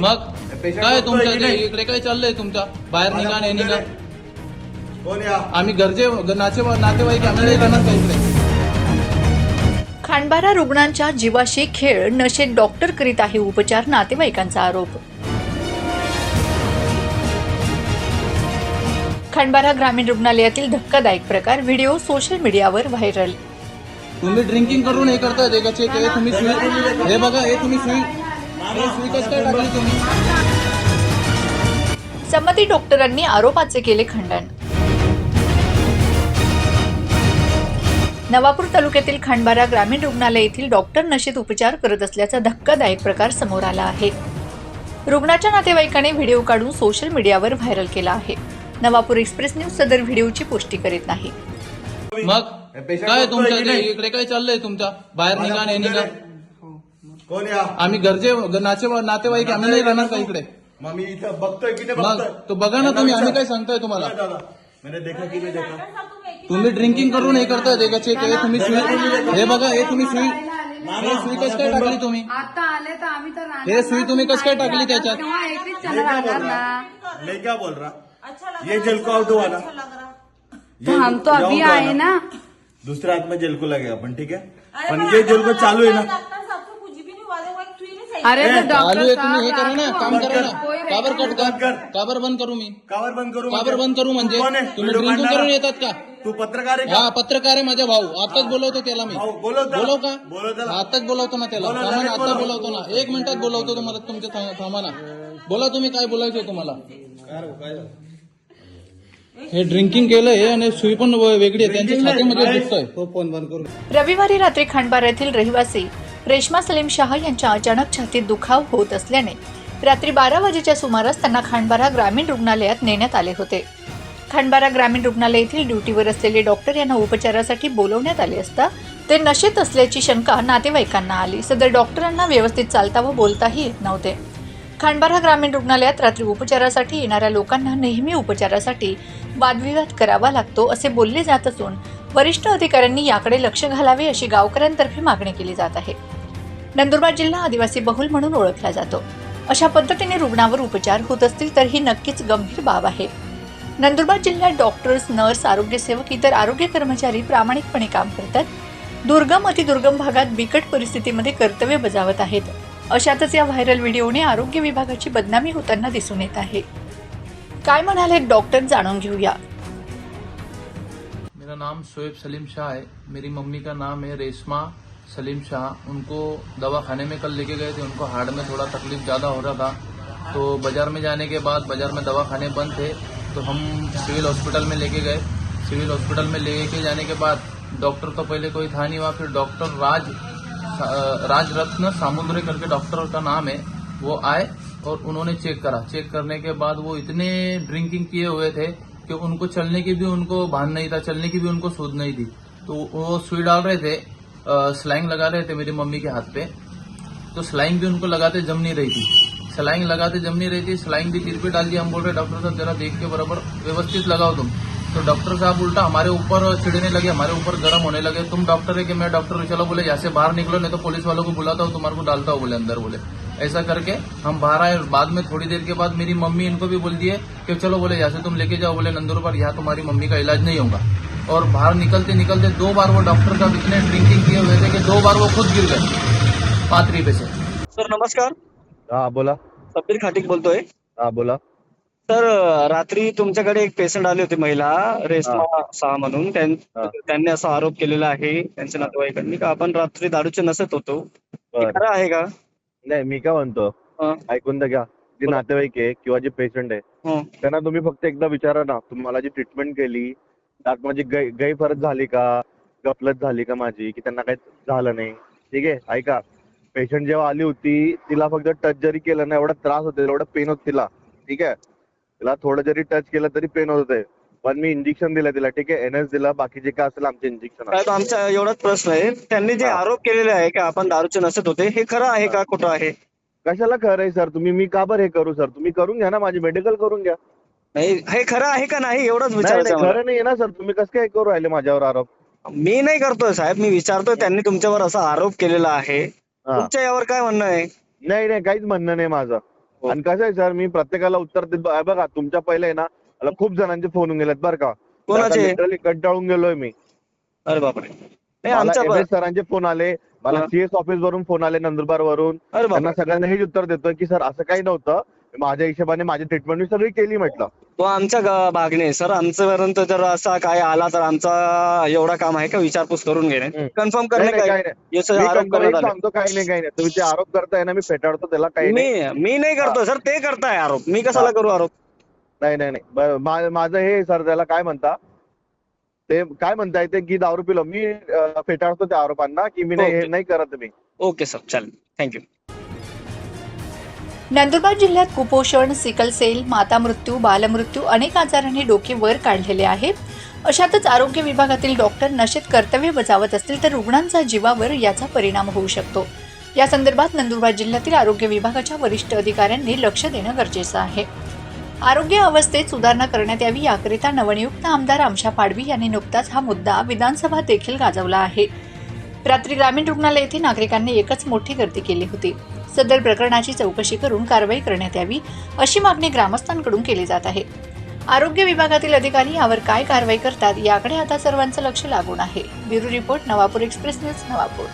मग? काय बघतोय तुमचं की काय नाही? इकडे काय चाललंय तुमच्या? बाहेर निघा नाही निघा. दे. कोण या. आम्ही घरचे नाचे नातेवाईक आम्ही नाही राहणार का इकडे? खांडबारा रुग्णांच्या जीवाशी खेळ नशेत डॉक्टर करीत आहे उपचार नातेवाईकांचा आरोप. खंडबारा ग्रामीण रुग्णालयातील धक्कादायक प्रकार व्हिडिओ सोशल मीडियावर व्हायरल. तुम्ही ड्रिंकिंग करून हे करताय ते का चेक हे तुम्ही सुई हे बघा हे तुम्ही सुई संमती डॉक्टरांनी आरोपाचे केले खंडन. नवापूर तालुक्यातील खंडबारा ग्रामीण रुग्णालय येथील डॉक्टर नशेत उपचार करत असल्याचा धक्कादायक प्रकार समोर आला आहे. रुग्णाच्या नातेवाईकाने व्हिडिओ काढून सोशल मीडियावर व्हायरल केला आहे. नवापूर एक्सप्रेस न्यूज सदर व्हिडिओची पुष्टी करीत नाही. मग काय बघतोय तुमचं की काय नाही? इकडे काय चाललंय तुमच्या? बाहेर निघा. कोण या? आम्ही घरचे नाचे नातेवाईक आम्ही नाही राहणार का इकडे? मग मी इथं बघतोय की नाही मग बघतोय? तो बघा ना तुम्ही आम्ही काय सांगताय तुम्हाला? दादा. मैंने देखा की नाही देखा. तुम्ही ड्रिंकिंग करून हे करताय हे तुम्ही सुई हे बघा हे तुम्ही सुई हे सुई कसं काय टाकली तुम्ही? आता आले तर आम्ही तर राहणार हे सुई तुम्ही कसं काय टाकली त्याच्यात? तेव्हा एकटीच मैं चला क्या बोल राहणार ना. रहा मैं क्या बोल रहा ये जेल को आउट हुआ ना. तो हम तो अभी जाऊंगा आए ना। दूसरे हाथ में जेल को लगेगा अपन ठीक है? पण ये जेल को चालू है ना। अरे तो चालू डॉक्टर आहे तुम्ही हे करा ना काम करा ना. काबर कट बंद कर. काबर बंद करू मी? कावर बंद करू काबर बंद करू म्हणजे? कोण आहे? तुम्ही व्हिडिओ ड्रिंकिंग काढणारा? करून येतात का? तू पत्रकार आहे का? हा पत्रकार आहे माझा भाऊ. आताच बोलवतो त्याला मी. भाऊ, बोलव त्याला. बोलव का? बोलव त्याला. आताच बोलवतो ना त्याला. बोलव, थांबा ना, लगेच आता बोलव. बोलवतो ना. एक मिनिटात बोलवतो तुम्हाला. तुमच्या थांब- थांबा ना. बोला तुम्ही काय बोलायचं तुम्हाला? हे ड्रिंकिंग केलंय आणि सुई पण वेगळी आहे. त्यांच्या छातीमध्ये दुखतोय. रविवारी रात्री खंडबारा येथील रहिवासी रेश्मा सलीम शाह यांच्या अचानक छातीत दुखाव होत असल्याने रात्री बारा वाजेच्या सुमारास त्यांना खांडबारा ग्रामीण रुग्णालयात नेण्यात आले होते. खांडबारा ग्रामीण रुग्णालय येथील ड्युटीवर असलेले डॉक्टर यांना उपचारासाठी बोलवण्यात आले असता ते नशेत असल्याची शंका नातेवाईकांना आली. सदर डॉक्टरांना व्यवस्थित चालता व बोलताही येत नव्हते. खांडबारा ग्रामीण रुग्णालयात रात्री उपचारासाठी येणाऱ्या लोकांना नेहमी उपचारासाठी वादविवाद करावा लागतो असे बोलले जात असून वरिष्ठ अधिकाऱ्यांनी याकडे लक्ष घालावे अशी गावकऱ्यांतर्फे मागणी केली जात आहे. नंदुरबार जिल्हा आदिवासी बहुल म्हणून ओळखला जातो. अशा पद्धतीने रुग्णावर उपचार होत असतील तर ही नक्कीच गंभीर बाब आहे. नंदुरबार जिल्ह्यात डॉक्टर्स नर्स आरोग्यसेवक इतर आरोग्य कर्मचारी प्रामाणिकपणे काम करतात. दुर्गम अतिदुर्गम भागात बिकट परिस्थितीमध्ये कर्तव्य बजावत आहेत. अशातच या व्हायरल व्हिडिओने आरोग्य विभागाची बदनामी होताना दिसून येत आहे. काय म्हणाले डॉक्टर जाणून घेऊया. मेरा नाम शोएब सलीम शाह है. मेरी मम्मी का नाम है रेशमा. सलीम शाह, उनको दवा खाने में कल लेके गए थे, उनको हार्ट में थोड़ा तकलीफ़ ज़्यादा हो रहा था। तो बाज़ार में जाने के बाद बाज़ार में दवा खाने बंद थे तो हम सिविल हॉस्पिटल में लेके गए। सिविल हॉस्पिटल में लेके जाने के बाद डॉक्टर तो पहले कोई था नहीं वहाँ, फिर डॉक्टर राज राज रत्न सामुद्रे करके डॉक्टर का नाम है, वो आए और उन्होंने चेक करा। चेक करने के बाद वो इतने ड्रिंकिंग किए हुए थे कि उनको चलने की भी उनको भान नहीं था, चलने की भी उनको सूद नहीं थी। तो वो सुई डाल रहे थे स्लाइंग लगा रहे थे मेरी मम्मी के हाथ पे। तो स्लाइंग भी उनको लगाते जम नहीं रही थी। स्लाइंग लगाते जम नहीं रही थी स्लाइंग भी सिर पे डाल दी हम बोल रहे, डॉक्टर साहब, जरा देख के बराबर व्यवस्थित लगाओ तुम। तो डॉक्टर साहब उल्टा हमारे ऊपर चिड़ने लगे, हमारे ऊपर गर्म होने लगे। तुम डॉक्टर है कि मैं डॉक्टर चलो, बोले, यहाँ से बाहर निकलो, नहीं तो पुलिस वालों को बुलाता हूँ, तुम्हारे को डालता हूँ, बोले अंदर, बोले। ऐसा करके हम बाहर आए बाद में थोड़ी देर के बाद मेरी मम्मी इनको भी बोल दिए कि, चलो, बोले, यहाँ से तुम लेके जाओ, बोले नंदुर पर यहाँ तुम्हारी मम्मी का इलाज नहीं होगा। और बाहर निकलते निकलते दो बार वो डॉक्टर का इतने ड्रिंकिंग किए हुए थे कि दो बार वो खुद गिर गए पाथरी पे से। सर नमस्कार। हा बोला। सब्बीर खाटिक बोलतोय। हा बोला। सर रात्री तुमच्याकडे एक पेशंट आली होती महिला रेश्मा शाह म्हणून. त्यां-. त्यांनी असा आरोप केलेला आहे त्यांच्या नातेवाईकांनी का आपण रात्री दारूचे नसत होतो. हे. खरं आहे का? नाही मी काय म्हणतो. ऐकून तर घ्या जे. नातेवाईक आहे किंवा जे पेशंट आहे हं. त्यांना तुम्ही फक्त एकदा विचारा ना. तुम्हाला जी ट्रीटमेंट केली त्यात माझी गै गैरफरज झाली का? गफलत झाली का माझी? की त्यांना काही झालं नाही? ठीक आहे? ऐका. पेशंट जेव्हा आली होती तिला फक्त टच जरी केलं ना एवढा त्रास होतो एवढा पेन होत तिला. ठीक आहे? तिला थोडं जरी टच केलं तरी पेन होत होते पण मी इंजेक्शन दिलं तिला ठीक आहे? एनएस दिला बाकी जे काय असेल आमचे इंजेक्शन आमचा एवढाच प्रश्न आहे. त्यांनी जे. आरोप केलेले आहे की आपण दारूचे नसत होते हे खरं आहे का? खोटं आहे? कशाला खरं आहे सर? तुम्ही मी का बरं हे करू सर? तुम्ही करून घ्या ना माझी मेडिकल करून घ्या. नाही हे खरं आहे का नाही एवढंच नाही विचारायचं नाही, आहे मला. खरं नाही ना सर तुम्ही कसं काय करू राहिले माझ्यावर आरोप? मी नाही करतोय साहेब. मी विचारतोय त्यांनी तुमच्यावर असा आरोप केलेला आहे. हा. तुमच्या यावर काय म्हणणं आहे? नाही नाही काहीच म्हणणं नाही माझं. हो. आणि कसं आहे सर मी प्रत्येकाला उत्तर देत ब- बघा तुमच्या पहिले ना मला खूप जणांचे फोन येऊन गेलेत बरं का. कोणाचे? लिटरली कंटाळून गेलोय मी. अरे बापरे. नाही मला आमच्या सरांचे फोन आले मला हा. सीएस ऑफिस वरून फोन आले नंदुरबार वरून अरे त्यांना सगळ्यांना हेच उत्तर देतोय की सर असं काही नव्हतं. माझ्या हिशोबाने माझी ट्रीटमेंट मी सगळी केली म्हटलं. तो आमच्या भागने सर आमच्यापर्यंत जर असा काय आला तर आमचा एवढा काम आहे का? विचारपूस करून घेणे. कन्फर्म करणे काय? सांगतो काही नाही काही नाही. तुम्ही ते आरोप करताय ना मी फेटाळतो त्याला काही नाही. मी नाही करतो सर. ते करताय आरोप. मी कशाला करू आरोप? नाही नाही नाही. माझं हे सर त्याला काय म्हणता? ते काय म्हणता येते की दारू पिलो. मी फेटाळतो त्या आरोपांना की मी नाही हे. नाही करत मी. Okay sir. चालेल. थँक्यू नंदुरबार जिल्ह्यात कुपोषण सिकल सेल माता मृत्यू बालमृत्यू अनेक आजारांनी डोके वर काढलेले आहे अशातच आरोग्य विभागातील डॉक्टर नशेत कर्तव्य बजावत असतील तर रुग्णांचा जीवावर याचा परिणाम होऊ शकतो. या संदर्भात नंदुरबार जिल्ह्यातील आरोग्य विभागाच्या वरिष्ठ अधिकाऱ्यांनी लक्ष देणं गरजेचं आहे. आरोग्य अवस्थेत सुधारणा करण्यात यावी याकरिता नवनियुक्त आमदार आमशा पाडवी यांनी नुकताच हा मुद्दा विधानसभा देखील गाजवला आहे. रात्री ग्रामीण रुग्णालय येथे नागरिकांनी एकच मोठी गर्दी केली होती. सदर प्रकरणाची चौकशी करून कारवाई करण्यात यावी अशी मागणी ग्रामस्थांकडून केली जात आहे. आरोग्य विभागातील अधिकारी यावर काय कारवाई करतात याकडे आता सर्वांचं लक्ष लागून आहे. Bureau report Navapur express news Navapur.